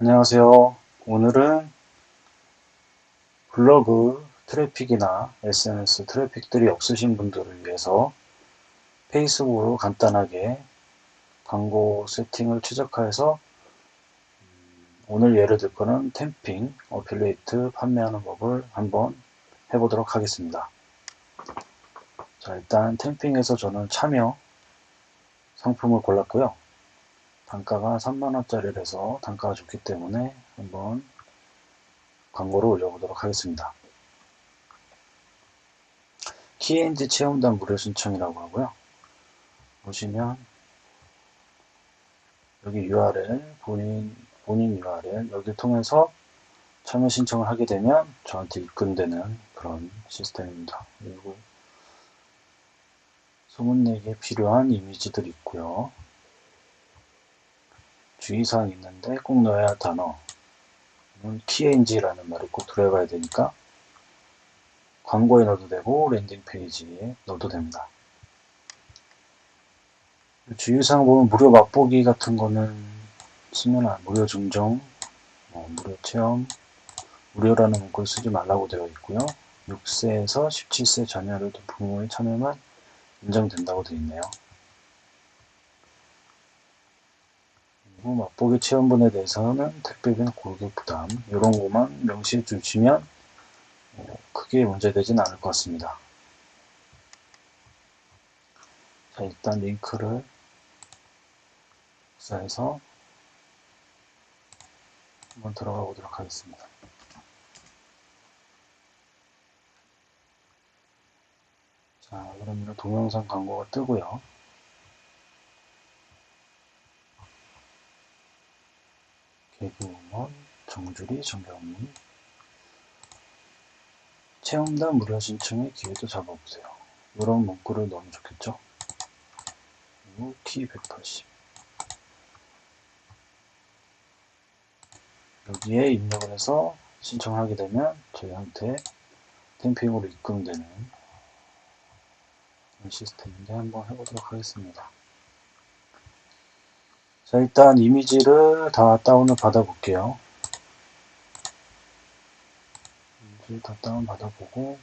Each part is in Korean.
안녕하세요. 오늘은 블로그 트래픽이나 SNS 트래픽들이 없으신 분들을 위해서 페이스북으로 간단하게 광고 세팅을 최적화해서 음, 오늘 예를 들 거는 템핑, 어필레이트 판매하는 법을 한번 해보도록 하겠습니다. 자, 일단 템핑에서 저는 참여 상품을 골랐고요. 단가가 3만원짜리라서 단가가 좋기 때문에 한번 광고를 올려보도록 하겠습니다. 키엔지 체험단 무료 신청이라고 하고요. 보시면 여기 URL, 본인, 본인 URL 여기를 통해서 참여 신청을 하게 되면 저한테 입금되는 그런 시스템입니다. 그리고 소문내기에 필요한 이미지들이 있고요. 주의사항이 있는데 꼭 넣어야 할 단어 kng라는 말을 꼭 들어가야 되니까 광고에 넣어도 되고 랜딩 페이지에 넣어도 됩니다. 주의사항 보면 무료 맛보기 같은 거는 쓰면 안 무료 증정, 어, 무료 체험, 무료라는 문구를 쓰지 말라고 되어 있고요. 6세에서 17세 자녀를 둔 부모의 참여만 인정된다고 되어 있네요. 그리고 맛보기 체험분에 대해서는 택배비나 고객 부담 이런 것만 명시해 주시면 어, 크게 문제되진 않을 것 같습니다. 자 일단 링크를 복사해서 한번 들어가 보도록 하겠습니다. 자 그러면 동영상 광고가 뜨고요. 개그우먼, 정주리, 정경민 체험단 무료 신청의 기회도 잡아보세요. 이런 문구를 넣으면 좋겠죠? 그리고 키 180. 여기에 입력을 해서 신청하게 되면 저희한테 템핑으로 입금되는 시스템인데 한번 해보도록 하겠습니다. 자, 일단 이미지를 다 다운을 받아 볼게요. 이미지 다 다운 받아 보고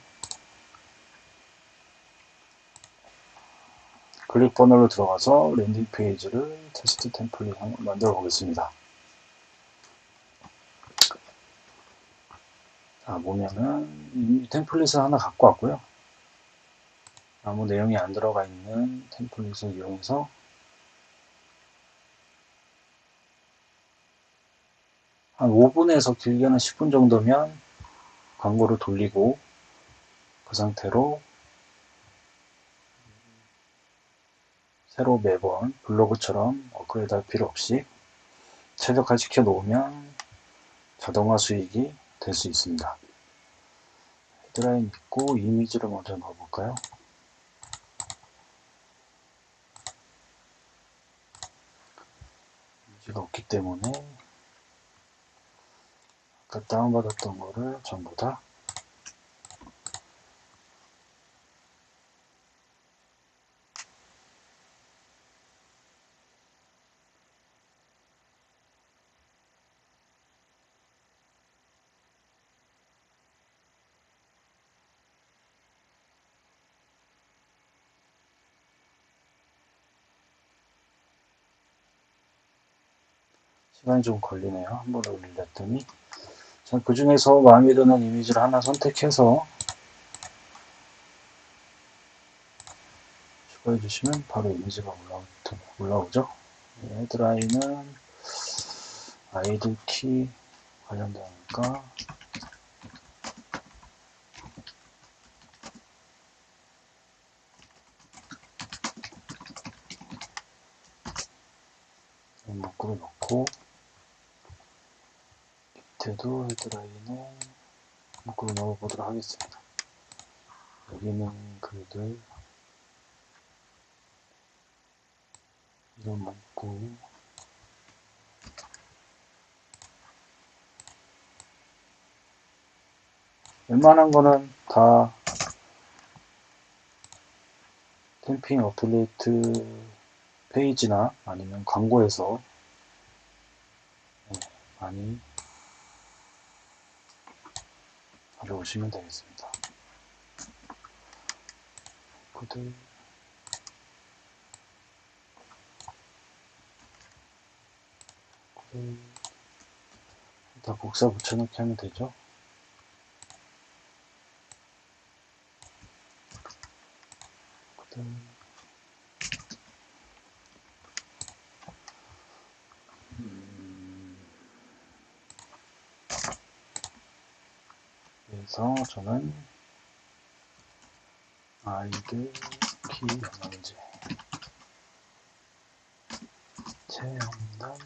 클릭 번호로 들어가서 랜딩 페이지를 테스트 템플릿 만들어 보겠습니다. 자, 보면은 템플릿을 하나 갖고 왔고요. 아무 내용이 안 들어가 있는 템플릿을 이용해서 한 5분에서 길게는 10분 정도면 광고를 돌리고 그 상태로 새로 매번 블로그처럼 업그레이드 할 필요 없이 최적화 시켜 놓으면 자동화 수익이 될 수 있습니다. 헤드라인 있고 이미지를 먼저 넣어볼까요? 이미지가 없기 때문에 아까 다운받았던 거를 전부 다 시간이 좀 걸리네요. 한번 올렸더니 자, 그 중에서 마음에 드는 이미지를 하나 선택해서 추가해 주시면 바로 이미지가 올라오, 올라오죠. 헤드라인은 아이들 키 관련되니까 문구를 넣고 밑에도 헤드라인에 문구를 넣어 보도록 하겠습니다. 여기는 글들 이런 문구 웬만한 거는 다 캠핑 어플레이트 페이지나 아니면 광고에서 많이 가져오시면 되겠습니다. 코드 코드 다 복사 붙여넣기 하면 되죠. 코드 그래서 저는 아이들 키 영양제 체험단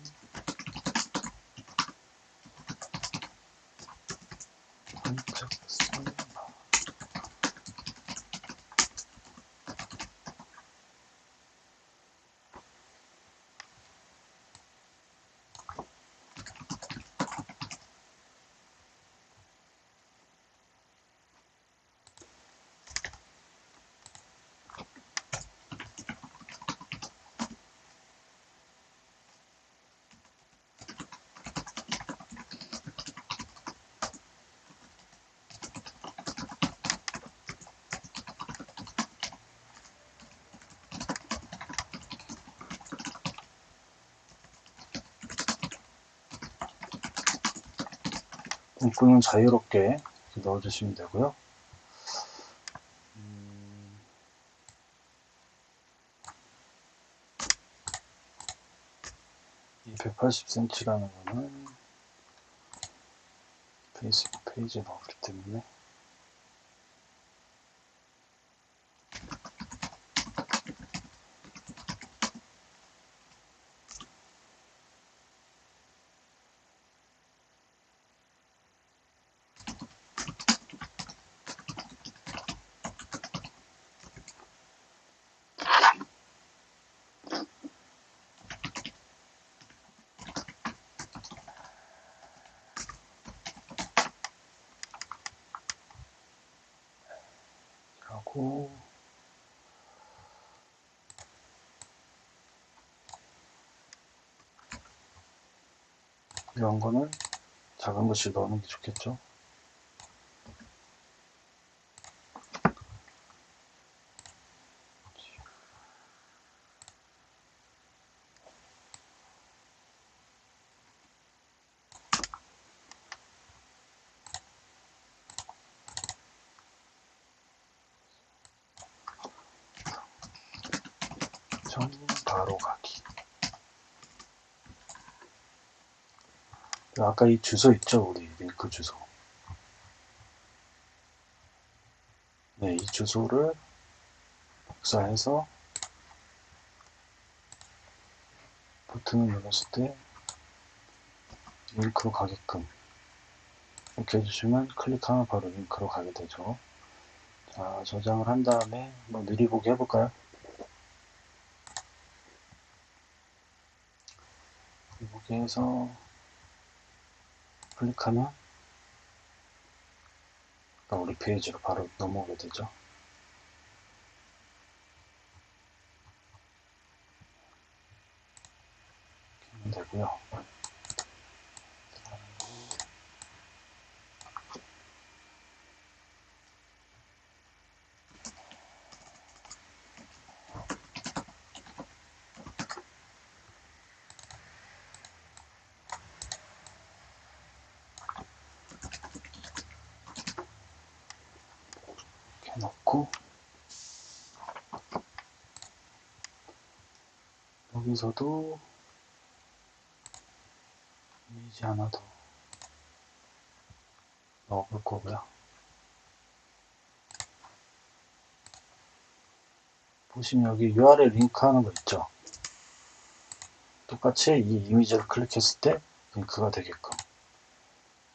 선착 문구는 자유롭게 넣어주시면 되고요. 음, 이 180cm라는 거는 페이스북 페이지에 넣었기 때문에 하고 이런 거는 작은 것이 넣는 게 좋겠죠. 정 바로 가기. 아까 이 주소 있죠, 우리 링크 주소. 네, 이 주소를 복사해서 버튼을 눌렀을 때 링크로 가게끔 이렇게 해주시면 클릭하면 바로 링크로 가게 되죠. 자, 저장을 한 다음에 한번 느리보기 해볼까요? 느리보기 해서 클릭하면 우리 페이지로 바로 넘어오게 되죠. 이렇게 되고요. 이렇게 넣고 여기서도 이미지 하나 더 넣어볼 거고요. 보시면 여기 URL 링크 하는 거 있죠. 똑같이 이 이미지를 클릭했을 때 링크가 되게끔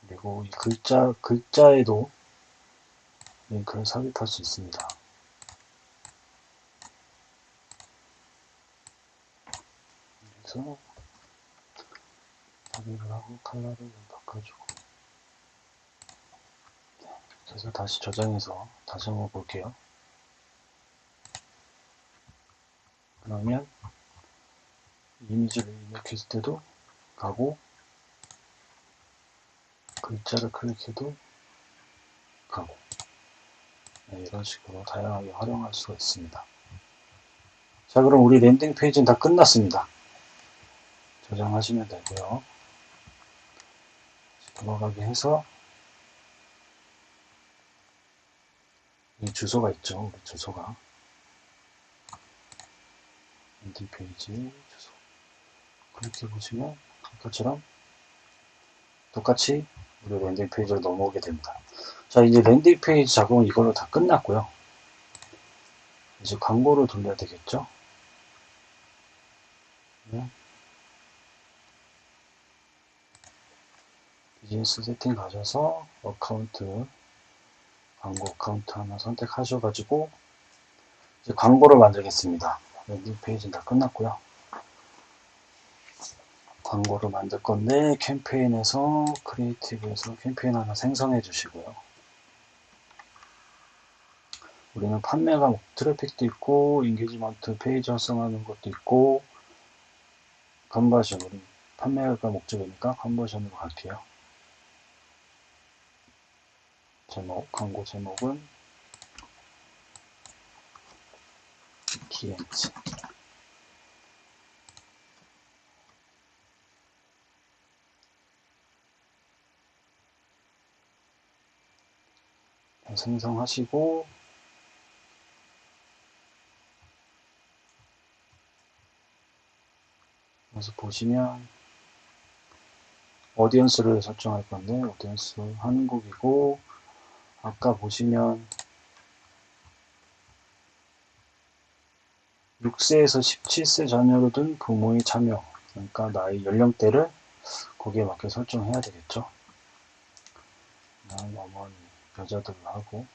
그리고 이 글자 글자에도 링크를 삽입할 수 있습니다. 그래서 삽입을 하고 컬러를 좀 바꿔주고 그래서 다시 저장해서 다시 한번 볼게요. 그러면 이미지를 입력했을 때도 가고 글자를 클릭해도 가고 네, 이런 식으로 다양하게 활용할 수가 있습니다. 자 그럼 우리 랜딩 페이지는 다 끝났습니다. 저장하시면 되고요. 넘어가게 해서 이 주소가 있죠. 우리 주소가 랜딩 페이지 주소 클릭해 보시면 아까처럼 똑같이 우리 랜딩 페이지로 넘어오게 됩니다. 자 이제 랜딩 페이지 작업은 이걸로 다 끝났고요. 이제 광고를 돌려야 되겠죠. 네. 비즈니스 세팅 가셔서 어카운트 광고 어카운트 하나 선택하셔가지고 이제 광고를 만들겠습니다. 랜딩 페이지는 다 끝났고요. 광고를 만들 건데 캠페인에서 크리에이티브에서 캠페인 하나 생성해 주시고요. 우리는 판매가 트래픽도 있고 인게지먼트 페이지 활성하는 것도 있고 컨버션 우리 판매가 목적이니까 컨버션으로 갈게요. 제목 광고 제목은 기엔치 생성하시고 그래서 보시면 오디언스를 설정할 건데 오디언스 한국이고 아까 보시면 6세에서 17세 자녀를 둔 부모의 참여 그러니까 나이 연령대를 거기에 맞게 설정해야 되겠죠. 나이 어머니 여자들로 하고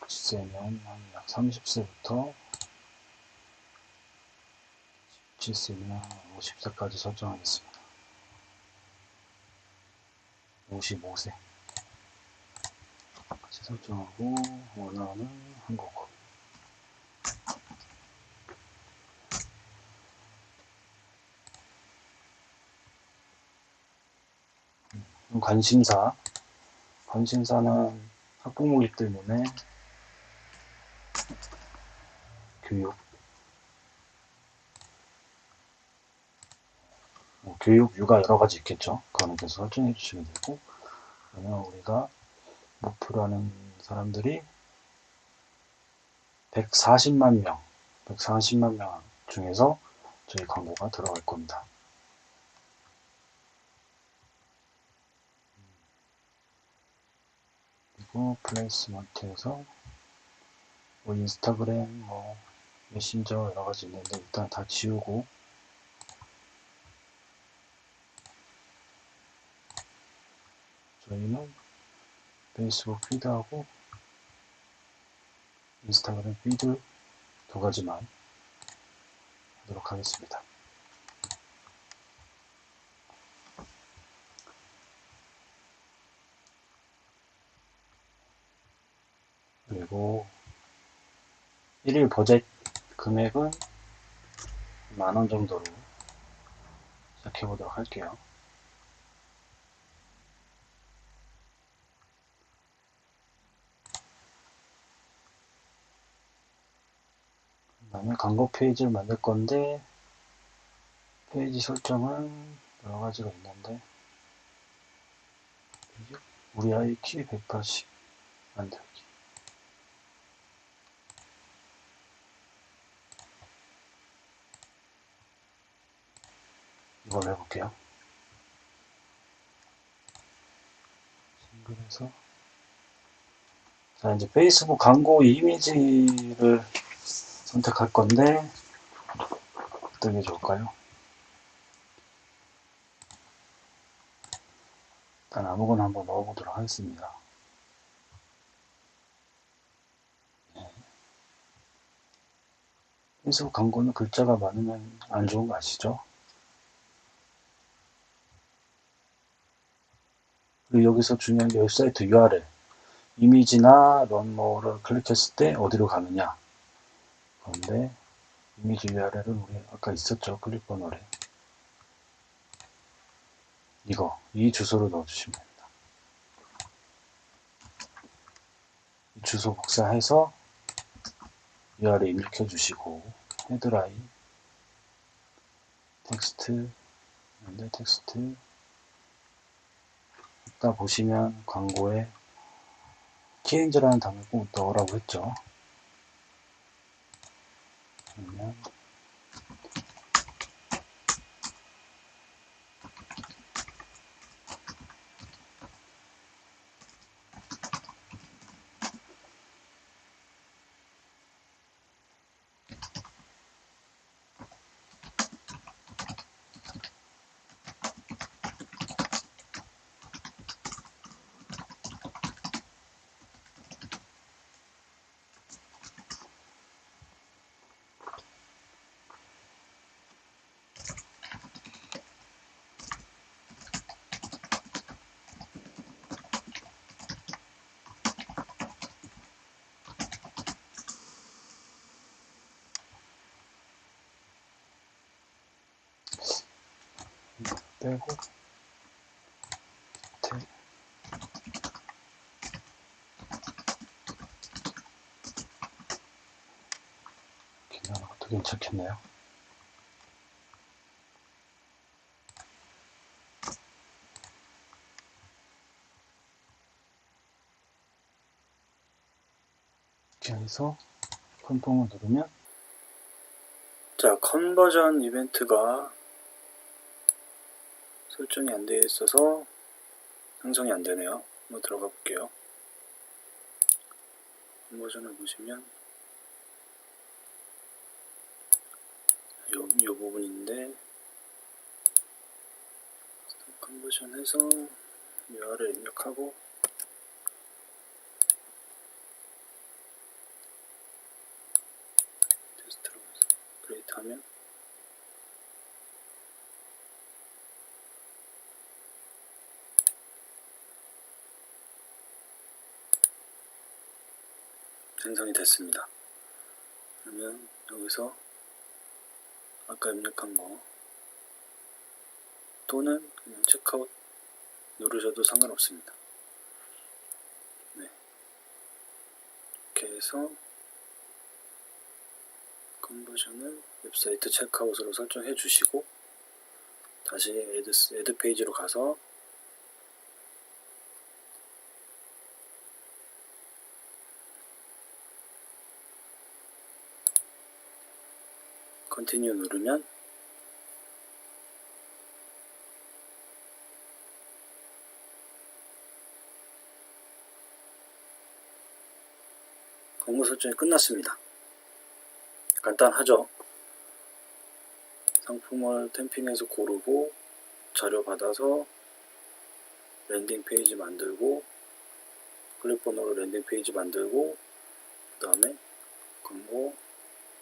6세면 한 약 30세부터 17세면 50세까지 설정하겠습니다. 55세. 같이 설정하고 원어는 한국어 음, 관심사. 관심사는 학부모이기 때문에 교육 교육, 육아 여러 가지 있겠죠. 그거는 계속 설정해 주시면 되고 그러면 우리가 목표로 하는 사람들이 140만 명, 140만 명 중에서 저희 광고가 들어갈 겁니다. 그리고 플레이스먼트에서 뭐 인스타그램, 뭐 메신저 여러 가지 있는데 일단 다 지우고 저희는 페이스북 피드하고 인스타그램 피드 두 가지만 하도록 하겠습니다. 그리고 1일 버젯 금액은 만 원 정도로 시작해 보도록 할게요. 다음에 광고 페이지를 만들 건데 페이지 설정은 여러 가지가 있는데 우리 아이 키 180 만들기. 이걸로 해볼게요. 싱글에서. 자 이제 페이스북 광고 이미지를 선택할 건데 어떤 게 좋을까요? 일단 아무거나 한번 넣어보도록 하겠습니다. 네. 페이스북 광고는 글자가 많으면 안 좋은 거 아시죠? 그리고 여기서 중요한 게 웹사이트 URL 이미지나 런모를 클릭했을 때 어디로 가느냐 그런데 이미지 URL은 우리 아까 있었죠 클릭 번호래 이거 이 주소로 넣어주시면 됩니다. 이 주소 복사해서 이 아래 입력해 주시고 헤드라인 텍스트 근데 텍스트 이따 보시면 광고에 키엔즈라는 단어 꼭 넣으라고 했죠. 그 밑에 기나는 것도 괜찮겠네요. 이렇게 해서 컨펌을 누르면 자 컨버전 이벤트가 설정이 안 되어 있어서 생성이 안 되네요. 한번 들어가 볼게요. 컨버전을 보시면 요, 요 부분인데 컨버전 해서 URL 입력하고 테스트로 가서 크리에이트 하면 생성이 됐습니다. 그러면 여기서 아까 입력한 거 또는 그냥 체크아웃 누르셔도 상관없습니다. 네. 이렇게 해서 컨버전을 웹사이트 체크아웃으로 설정해 주시고 다시 애드 페이지로 가서 컨티뉴 누르면 광고 설정이 끝났습니다. 간단하죠? 상품을 템핑해서 고르고 자료 받아서 랜딩 페이지 만들고 클릭 번호로 랜딩 페이지 만들고 그 다음에 광고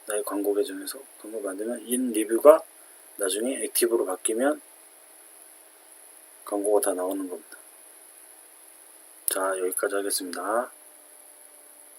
나의 광고 계정에서 광고 만들면 인 리뷰가 나중에 액티브로 바뀌면 광고가 다 나오는 겁니다. 자 여기까지 하겠습니다.